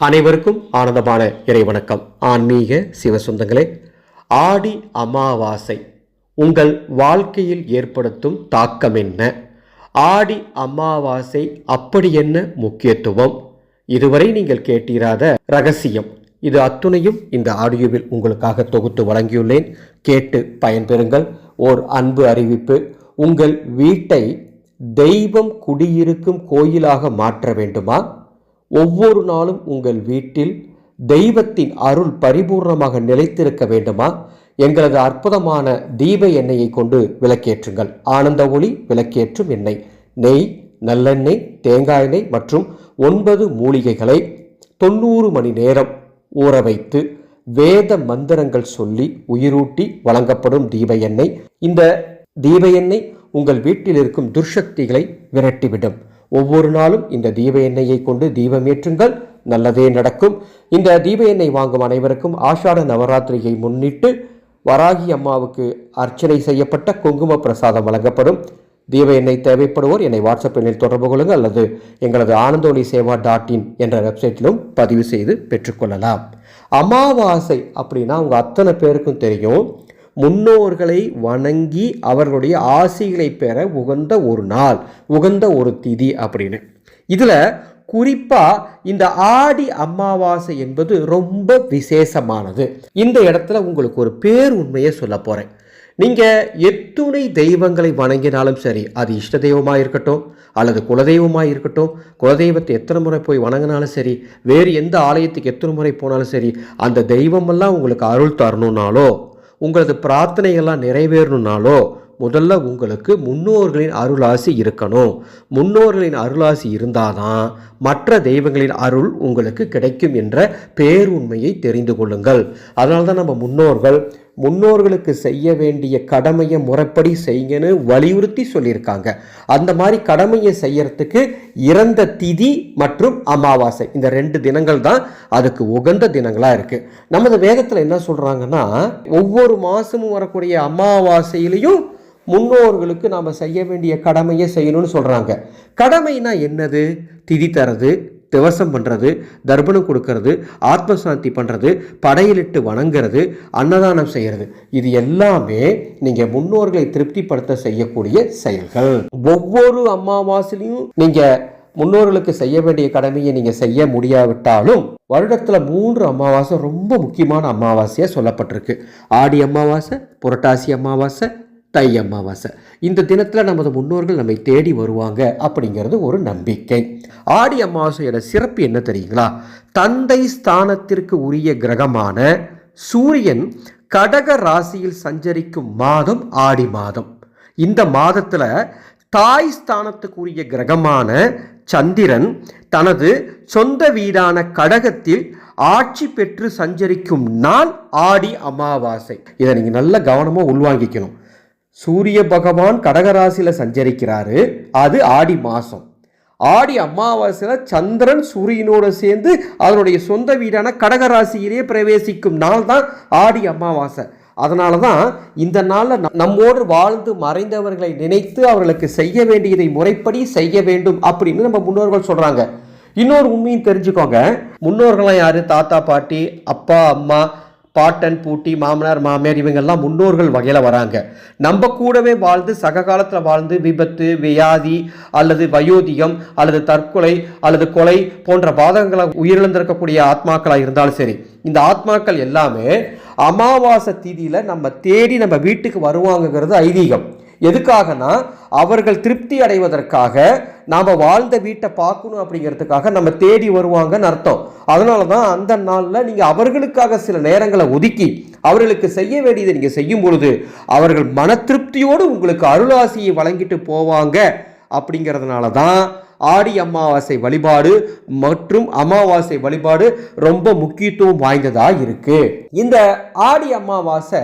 அனைவருக்கும் ஆனந்தமான இறைவணக்கம் ஆன்மீக சிவசுந்தங்களே ஆடி அமாவாசை உங்கள் வாழ்க்கையில் ஏற்படுத்தும் தாக்கம் என்ன? ஆடி அமாவாசை அப்படி என்ன முக்கியத்துவம்? இதுவரை நீங்கள் கேட்டிராத ரகசியம். இது அத்துணையும் இந்த ஆடியோவில் உங்களுக்காக தொகுத்து வழங்கியுள்ளேன். கேட்டு பயன்பெறுங்கள். ஓர் அன்பு அறிவிப்பு. உங்கள் வீட்டை தெய்வம் குடியிருக்கும் கோயிலாக மாற்ற வேண்டுமா? ஒவ்வொரு நாளும் உங்கள் வீட்டில் தெய்வத்தின் அருள் பரிபூர்ணமாக நிலைத்திருக்க வேண்டுமா? எங்களது அற்புதமான தீப எண்ணெயை கொண்டு விளக்கேற்றுங்கள். ஆனந்த ஒளி விளக்கேற்றும் எண்ணெய். நெய் நல்லெண்ணெய் தேங்காய் எண்ணெய் மற்றும் ஒன்பது மூலிகைகளை தொண்ணூறு மணி நேரம் ஊற வைத்து வேத மந்திரங்கள் சொல்லி உயிரூட்டி வழங்கப்படும் தீப எண்ணெய். இந்த தீப எண்ணெய் உங்கள் வீட்டில் இருக்கும் துர்சக்திகளை விரட்டிவிடும். ஒவ்வொரு நாளும் இந்த தீப எண்ணெயை கொண்டு தீபம் ஏற்றுங்கள். நல்லதே நடக்கும். இந்த தீப எண்ணெய் வாங்கும் அனைவருக்கும் ஆஷாட நவராத்திரியை முன்னிட்டு வராகி அம்மாவுக்கு அர்ச்சனை செய்யப்பட்ட குங்கும பிரசாதம் வழங்கப்படும். தீப எண்ணெய் தேவைப்படுவோர் என்னை வாட்ஸ்அப் எண்ணில் தொடர்பு கொள்ளுங்கள் அல்லது எங்களது ஆனந்தோலி சேவா டாட் இன் என்ற வெப்சைட்டிலும் பதிவு செய்து பெற்றுக்கொள்ளலாம் அமாவாசை அப்படின்னா உங்கள் அத்தனை பேருக்கும் தெரியும். முன்னோர்களை வணங்கி அவர்களுடைய ஆசைகளை பெற உகந்த ஒரு நாள் உகந்த ஒரு திதி அப்படின்னு. இதில் குறிப்பாக இந்த ஆடி அமாவாசை என்பது ரொம்ப விசேஷமானது. இந்த இடத்துல உங்களுக்கு ஒரு பேர் உண்மையை சொல்ல போகிறேன் நீங்கள் எத்துணை தெய்வங்களை வணங்கினாலும் சரி அது இஷ்ட தெய்வமாக இருக்கட்டும் அல்லது குலதெய்வமாக இருக்கட்டும் குலதெய்வத்தை எத்தனை முறை போய் வணங்கினாலும் சரி வேறு எந்த ஆலயத்துக்கு எத்தனை முறை போனாலும் சரி அந்த தெய்வமெல்லாம் உங்களுக்கு அருள் தரணுன்னாலோ உங்களது பிரார்த்தனைகள்லாம் நிறைவேறணுனாலோ முதல்ல உங்களுக்கு முன்னோர்களின் அருளாசி இருக்கணும். முன்னோர்களின் அருளாசி இருந்தாதான் மற்ற தெய்வங்களின் அருள் உங்களுக்கு கிடைக்கும் என்ற பேருண்மையை தெரிந்து கொள்ளுங்கள். அதனால்தான் நம்ம முன்னோர்கள் முன்னோர்களுக்கு செய்ய வேண்டிய கடமையை முறைப்படி செய்யுங்கன்னு வலியுறுத்தி சொல்லியிருக்காங்க. அந்த மாதிரி கடமையை செய்யறதுக்கு இறந்த திதி மற்றும் அமாவாசை இந்த ரெண்டு தினங்கள் தான் அதுக்கு உகந்த தினங்களாக இருக்குது நமது வேதத்தில் என்ன சொல்கிறாங்கன்னா ஒவ்வொரு மாதமும் வரக்கூடிய அமாவாசையிலையும் முன்னோர்களுக்கு நாம் செய்ய வேண்டிய கடமையை செய்யணும்னு சொல்கிறாங்க கடமைனா என்னது? திதி தரது திவசம் பண்ணுறது தர்ப்பணம் கொடுக்கறது ஆத்மசாந்தி பண்ணுறது படையலிட்டு வணங்குறது அன்னதானம் செய்கிறது இது எல்லாமே நீங்கள் முன்னோர்களை திருப்திப்படுத்த செய்யக்கூடிய செயல்கள். ஒவ்வொரு அமாவாசையிலையும் நீங்கள் முன்னோர்களுக்கு செய்ய வேண்டிய கடமையை நீங்கள் செய்ய முடியாவிட்டாலும் வருடத்தில் மூன்று அமாவாசை ரொம்ப முக்கியமான அமாவாசையாக சொல்லப்பட்டிருக்கு. ஆடி அமாவாசை புரட்டாசி அமாவாசை தை அமாவாசை. இந்த தினத்தில் நமது முன்னோர்கள் நம்மை தேடி வருவாங்க அப்படிங்கிறது ஒரு நம்பிக்கை. ஆடி அமாவாசையோட சிறப்பு என்ன தெரியுங்களா? தந்தை ஸ்தானத்திற்கு உரிய கிரகமான சூரியன் கடக ராசியில் சஞ்சரிக்கும் மாதம் ஆடி மாதம். இந்த மாதத்தில் தாய் ஸ்தானத்துக்குரிய கிரகமான சந்திரன் தனது சொந்த வீடான கடகத்தில் ஆட்சி பெற்று சஞ்சரிக்கும் நாள் ஆடி அமாவாசை. இதை நீங்கள் நல்ல கவனமாக உள்வாங்கிக்கணும். சூரிய பகவான் கடகராசியில் சஞ்சரிக்கிறாரு. அது ஆடி மாதம் ஆடி அமாவாசையில் சந்திரன் சூரியனோடு சேர்ந்து அதனுடைய சொந்த வீடான கடகராசியிலே பிரவேசிக்கும் நாள் தான் ஆடி அமாவாசை. அதனால தான் இந்த நாளில் நம்மோடு வாழ்ந்து மறைந்தவர்களை நினைத்து அவர்களுக்கு செய்ய வேண்டியதை முறைப்படி செய்ய வேண்டும் அப்படின்னு நம்ம முன்னோர்கள் சொல்கிறாங்க இன்னொரு உண்மையும் தெரிஞ்சுக்கோங்க. முன்னோர்கள்லாம் யார்? தாத்தா பாட்டி அப்பா அம்மா பாட்டன் பூட்டி மாமனார் மாமியார் இவங்கெல்லாம் முன்னோர்கள் வகையில் வராங்க. நம்ம கூடவே வாழ்ந்து சக காலத்தில் வாழ்ந்து விபத்து வியாதி அல்லது வயோதிகம் அல்லது தற்கொலை அல்லது கொலை போன்ற பாதகங்களை உயிரிழந்திருக்கக்கூடிய ஆத்மாக்களாக இருந்தாலும் சரி இந்த ஆத்மாக்கள் எல்லாமே அமாவாசை தீதியில் நம்ம தேடி நம்ம வீட்டுக்கு வருவாங்கங்கிறது ஐதீகம். எதுக்காகனா அவர்கள் திருப்தி அடைவதற்காக நாம் வாழ்ந்த வீட்டை பார்க்கணும் அப்படிங்கிறதுக்காக நம்ம தேடி வருவாங்கன்னு அர்த்தம். அதனால தான் அந்த நாளில் நீங்கள் அவர்களுக்காக சில நேரங்களை ஒதுக்கி அவர்களுக்கு செய்ய வேண்டியதை நீங்கள் செய்யும் பொழுது அவர்கள் மன திருப்தியோடு உங்களுக்கு அருளாசியை வழங்கிட்டு போவாங்க அப்படிங்கிறதுனால தான் ஆடி அமாவாசை வழிபாடு மற்றும் அமாவாசை வழிபாடு ரொம்ப முக்கியத்துவம் வாய்ந்ததாக இருக்குது இந்த ஆடி அமாவாசை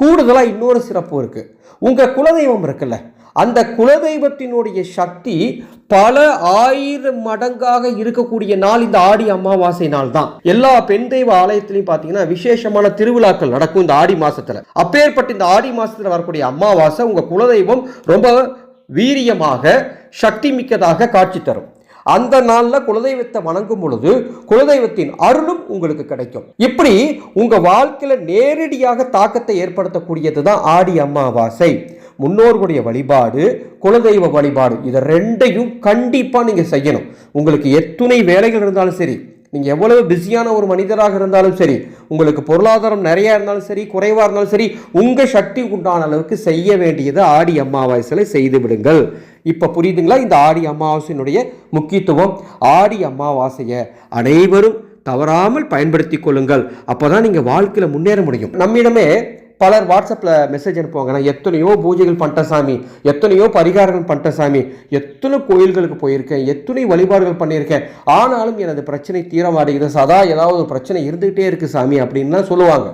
கூடுதலாக இன்னொரு சிறப்பு இருக்குது உங்கள் குலதெய்வம் இருக்குல்ல அந்த குலதெய்வத்தினுடைய சக்தி பல ஆயிரம் மடங்காக இருக்கக்கூடிய நாள் இந்த ஆடி அமாவாசை நாள் தான் எல்லா பெண் தெய்வ ஆலயத்திலையும் பார்த்தீங்கன்னா விசேஷமான திருவிழாக்கள் நடக்கும் இந்த ஆடி மாசத்துல. அப்பேற்பட்ட இந்த ஆடி மாசத்துல வரக்கூடிய அமாவாசை உங்க குலதெய்வம் ரொம்ப வீரியமாக சக்தி மிக்கதாக காட்சி தரும். அந்த நாளில் குலதெய்வத்தை வணங்கும் பொழுது குலதெய்வத்தின் அருளும் உங்களுக்கு கிடைக்கும். இப்படி உங்கள் வாழ்க்கையில் நேரடியாக தாக்கத்தை ஏற்படுத்தக்கூடியது தான் ஆடி அமாவாசை. முன்னோர்களுடைய வழிபாடு குலதெய்வ வழிபாடு இதை ரெண்டையும் கண்டிப்பாக நீங்கள் செய்யணும். உங்களுக்கு எத்துணை வேலைகள் இருந்தாலும் சரி நீங்கள் எவ்வளவு பிஸியான ஒரு மனிதராக இருந்தாலும் சரி உங்களுக்கு பொருளாதாரம் நிறையா இருந்தாலும் சரி குறைவாக இருந்தாலும் சரி உங்கள் சக்தி உண்டான அளவுக்கு செய்ய வேண்டியது ஆடி அமாவாசையில் செய்து விடுங்கள். இப்போ புரியுதுங்களா? இந்த ஆடி அமாவாசையினுடைய முக்கியத்துவம். ஆடி அமாவாசையை அனைவரும் தவறாமல் பயன்படுத்தி கொள்ளுங்கள். அப்போ தான் நீங்கள் வாழ்க்கையில் முன்னேற முடியும். நம்மிடமே பலர் வாட்ஸ்அப்பில் மெசேஜ் அனுப்புவாங்க. நான் எத்தனையோ பூஜைகள் பண்ணிட்டேன் சாமி. எத்தனையோ பரிகாரங்கள் பண்ணிட்டேன் சாமி. எத்தனை கோயில்களுக்கு போயிருக்கேன். எத்தனை வழிபாடுகள் பண்ணியிருக்கேன். ஆனாலும் எனது பிரச்சனை தீர மாட்டேங்குது சதா ஏதாவது ஒரு பிரச்சனை இருந்துகிட்டே இருக்குது சாமி அப்படின்லாம் சொல்லுவாங்க.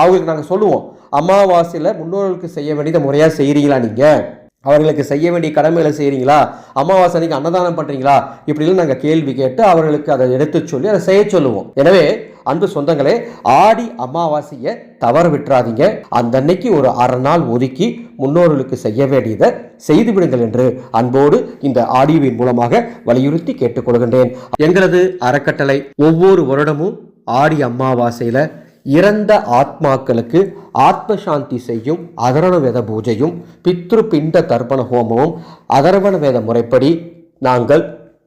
அவங்களுக்கு நாங்கள் சொல்லுவோம். அமாவாசையில் முன்னோர்களுக்கு செய்ய வேண்டியதை முறையாக செய்கிறீங்களா நீங்கள் அவர்களுக்கு செய்ய வேண்டிய கடமைகளை செய்கிறீங்களா அமாவாசை அன்னைக்கு அன்னதானம் பண்ணுறீங்களா இப்படிலாம் நாங்கள் கேள்வி கேட்டு அவர்களுக்கு அதை எடுத்து சொல்லி அதை செய்ய சொல்லுவோம். எனவே அன்பு சொந்தங்களே ஆடி அமாவாசையை தவற விட்டுறாதீங்க. அந்த அன்னைக்கு ஒரு அரை நாள் ஒதுக்கி முன்னோர்களுக்கு செய்ய வேண்டியதை செய்து விடுங்கள் என்று அன்போடு இந்த ஆடியோவின் மூலமாக வலியுறுத்தி கேட்டுக்கொள்கின்றேன் எங்களது அறக்கட்டளை ஒவ்வொரு வருடமும் ஆடி அமாவாசையில் இறந்த ஆத்மாக்களுக்கு ஆத்ம சாந்தி செய்யும் அதரண வேத பூஜையும் பித்ரு பிண்ட தர்ப்பண ஹோமமும் அதர்வண வேத முறைப்படி நாங்கள்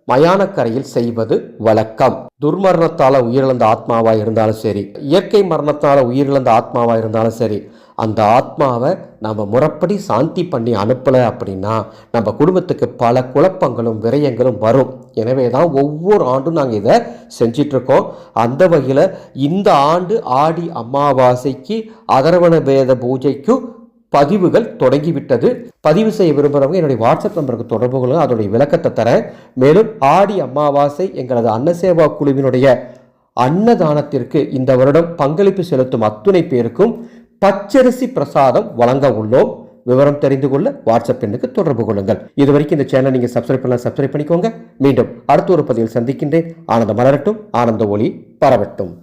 மயானக்கரையில் செய்வது வழக்கம். துர்மரணத்தால் உயிரிழந்த ஆத்மாவாக இருந்தாலும் சரி இயற்கை மரணத்தால் உயிரிழந்த ஆத்மாவாக இருந்தாலும் சரி அந்த ஆத்மாவை நம்ம முறைப்படி சாந்தி பண்ணி அனுப்பலை அப்படின்னா நம்ம குடும்பத்துக்கு பல குழப்பங்களும் விரயங்களும் வரும். எனவே தான் ஒவ்வொரு ஆண்டும் நாங்கள் இதை செஞ்சிட்ருக்கோம். அந்த வகையில் இந்த ஆண்டு ஆடி அமாவாசைக்கு அதரவண வேத பூஜைக்கும் பதிவுகள் தொடங்கிவிட்டது. பதிவு செய்ய விரும்புகிறவங்க என்னுடைய வாட்ஸ்அப் நம்பருக்கு தொடர்பு கொள்ளுங்க. அதோடைய விளக்கத்தை தரேன். மேலும் ஆடி அமாவாசை எங்களது அன்னசேவா குழுவினுடைய அன்னதானத்திற்கு இந்த வருடம் பங்களிப்பு செலுத்தும் அத்துணை பேருக்கும் பச்சரிசி பிரசாதம் வழங்க உள்ளோம். விவரம் தெரிந்து கொள்ள வாட்ஸ்அப் எண்ணுக்கு தொடர்பு கொள்ளுங்கள். இது வரைக்கும் இந்த சேனல் நீங்கள் சப்ஸ்கிரைப் பண்ணலாம் சப்ஸ்கிரைப் பண்ணிக்கோங்க. மீண்டும் அடுத்த ஒரு பதிவில் சந்திக்கின்றேன். ஆனந்த மலரட்டும் ஆனந்த ஒளி பரவட்டும்.